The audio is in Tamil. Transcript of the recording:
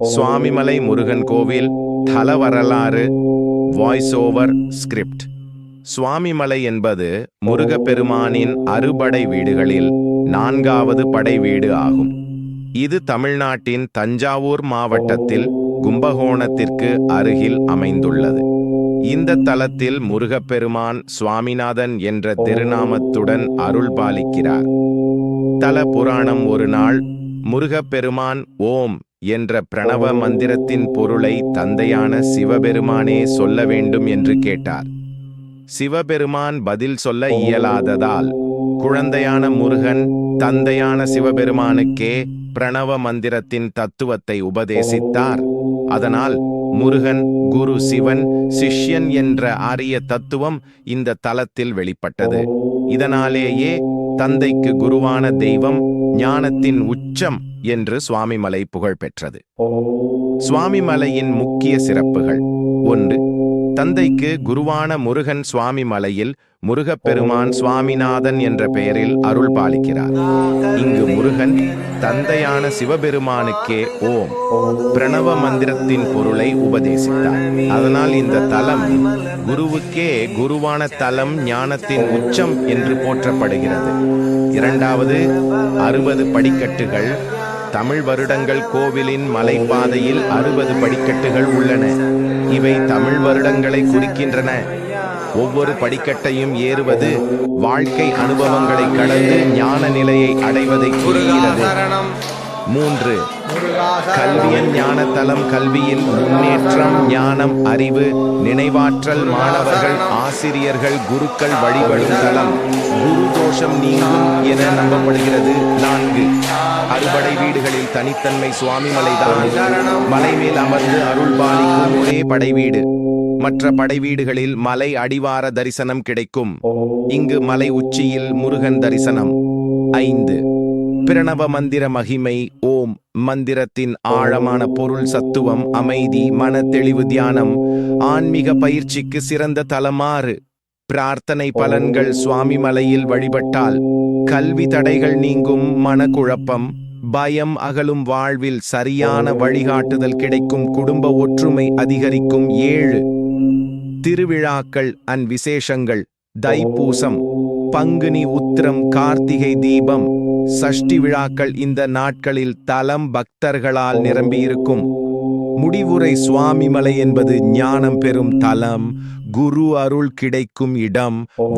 சுவாமிமலை முருகன் கோவில் தல வரலாறு வாய்ஸ் ஓவர் ஸ்கிரிப்ட் சுவாமிமலை என்பது முருகப்பெருமானின் அறுபடை வீடுகளில் நான்காவது படை வீடு ஆகும். இது தமிழ்நாட்டின் தஞ்சாவூர் மாவட்டத்தில் கும்பகோணத்திற்கு அருகில் அமைந்துள்ளது. இந்த தலத்தில் முருகப்பெருமான் சுவாமிநாதன் என்ற திருநாமத்துடன் அருள் பாலிக்கிறார். தல புராணம் ஒரு நாள் முருகப்பெருமான் ஓம் என்ற பிரணவ மந்திரத்தின் பொருளை தந்தையான சிவபெருமானே சொல்ல வேண்டும் என்று கேட்டார். சிவபெருமான் பதில் சொல்ல இயலாததால் குழந்தையான முருகன் தந்தையான சிவபெருமானுக்கே பிரணவ மந்திரத்தின் தத்துவத்தை உபதேசித்தார். அதனால் முருகன் குரு சிவன் சிஷ்யன் என்ற ஆரிய தத்துவம் இந்த தலத்தில் வெளிப்பட்டது. இதனாலேயே தந்தைக்கு குருவான தெய்வம் ஞானத்தின் உச்சம் என்று சுவாமிமலை புகழ் பெற்றது. சுவாமிமலையின் முக்கிய சிறப்புகள். ஒன்று தந்தைக்கு குருவான முருகன் சுவாமிமலையில் முருகப்பெருமான் சுவாமிநாதன் என்ற பெயரில் அருள் பாலிக்கிறார். இங்கு முருகன் தந்தையான சிவபெருமானுக்கே ஓம் பிரணவ மந்திரத்தின் பொருளை உபதேசித்தார். அதனால் இந்த தலம் குருவுக்கே குருவான தலம் ஞானத்தின் உச்சம் என்று போற்றப்படுகிறது. இரண்டாவது அறுபது படிக்கட்டுகள் தமிழ் வருடங்கள் கோவிலின் மலைப்பாதையில் அறுபது படிக்கட்டுகள் உள்ளன. இவை தமிழ் வருடங்களை குறிக்கின்றன. ஒவ்வொரு படிக்கட்டையும் ஏறுவது வாழ்க்கை அனுபவங்களை கடந்து ஞான நிலையை அடைவதை குறிக்கிறது. மூன்று கல்வியன் ஞானத்தலம் கல்வியில் முன்னேற்றம் ஞானம் அறிவு நினைவாற்றல் மாணவர்கள் ஆசிரியர்கள் குருக்கள் வழிபடும் தலம். தோஷம் நீங்கும் என நம்பப்படுகிறது. நான்கு அறுபடை வீடுகளில் தனித்தன்மை சுவாமிமலைதான். மலை மேல் அமர்ந்து அருள் பாலிக்கும் ஒரே படை வீடு. மற்ற படை வீடுகளில் மலை அடிவார தரிசனம் கிடைக்கும். இங்கு மலை உச்சியில் முருகன் தரிசனம். ஐந்து பிரணவ மந்திர மகிமை ஓம் மந்திரத்தின் ஆழமான பொருள் சத்துவம் அமைதி மன தெளிவு தியானம். ஆன்மீக பயிற்சிக்கு சிறந்த தலமாறு. பிரார்த்தனை பலன்கள் சுவாமி மலையில் வழிபட்டால் கல்வி தடைகள் நீங்கும் மனக்குழப்பம் பயம் அகலும் வாழ்வில் சரியான வழிகாட்டுதல் கிடைக்கும் குடும்ப ஒற்றுமை அதிகரிக்கும் ஏழு திருவிழாக்கள் அன் விசேஷங்கள் தைப்பூசம் பங்குனி உத்திரம் கார்த்திகை தீபம் சஷ்டி விழாக்கள் இந்த நாட்களில் தலம் பக்தர்களால் நிரம்பியிருக்கும். முடிவுரை சுவாமிமலை என்பது ஞானம் பெறும் தலம் குரு அருள் கிடைக்கும் இடம் வா-